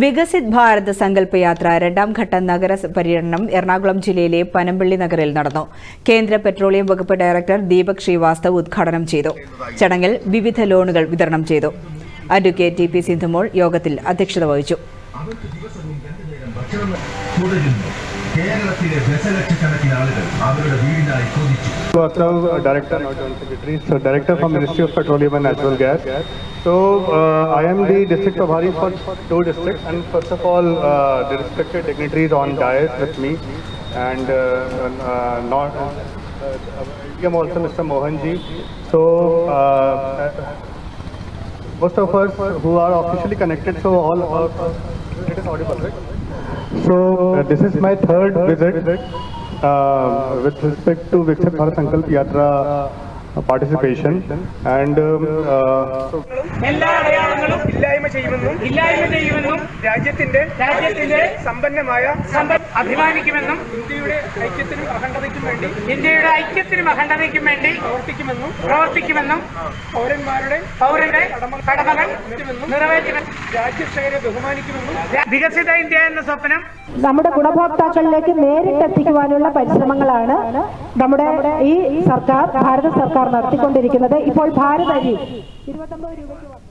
വികസിത് ഭാരത് സങ്കല്പ യാത്ര രണ്ടാം ഘട്ട നഗര പര്യടനം എറണാകുളം ജില്ലയിലെ പനമ്പള്ളി നഗറിൽ നടന്നു. കേന്ദ്ര പെട്രോളിയം വകുപ്പ് ഡയറക്ടർ ദീപക് ശ്രീവാസ്തവ് ഉദ്ഘാടനം ചെയ്തു. ചടങ്ങിൽ വിവിധ ലോണുകൾ വിതരണം ചെയ്തു. അഡ്വക്കേറ്റ് ടി പി സിന്ധുമോൾ യോഗത്തിൽ അധ്യക്ഷത വഹിച്ചു. കേരളത്തിലെ ദശലക്ഷക്കണക്കിന് ആളുകൾ അവരുടെ വീടിനായി കൊതിച്ചു Uh, Director, not Joint Secretary, so Director from Ministry of Petroleum and Natural Gas. So uh, I am the District Prabhari for two districts and first of all, uh, the respected dignitaries on dais with me and uh, uh, not, I am also Mr. Mohanji. So uh, most of us who are officially connected, so all, all it is audible, right? So uh, this is my third visit uh, with respect to Vikas Bharat Sankalp Yatra participation and um, uh, ഇല്ലായ്മ ചെയ്യുമെന്നും ഇല്ലായ്മ ചെയ്യുമെന്നും രാജ്യത്തിന്റെ രാജ്യത്തിന്റെ സമ്പന്നമായ സമ്പത്ത് അഭിമാനിക്കുമെന്നും ഇന്ത്യയുടെ ഐക്യത്തിനും അഖണ്ഡതയ്ക്കും വേണ്ടി ഇന്ത്യയുടെ ഐക്യത്തിനും അഖണ്ഡതയ്ക്കും വേണ്ടി പ്രവർത്തിക്കുമെന്നും പ്രവർത്തിക്കുമെന്നും പൗരന്മാരുടെ പൗരന്റെ കടമകൾ നിറവേറ്റുമെന്നും രാജ്യസേനയെ ബഹുമാനിക്കുമെന്നും വികസിത ഇന്ത്യ എന്ന സ്വപ്നം നമ്മുടെ ഗുണഭോക്താക്കളിലേക്ക് നേരിട്ട് എത്തിക്കുവാനുള്ള പരിശ്രമങ്ങളാണ് നമ്മുടെ ഈ സർക്കാർ ഭാരത സർക്കാർ നടത്തിക്കൊണ്ടിരിക്കുന്നത്. ഇപ്പോൾ ഭാരതരി ഇരുപത്തൊമ്പത് രൂപയ്ക്ക്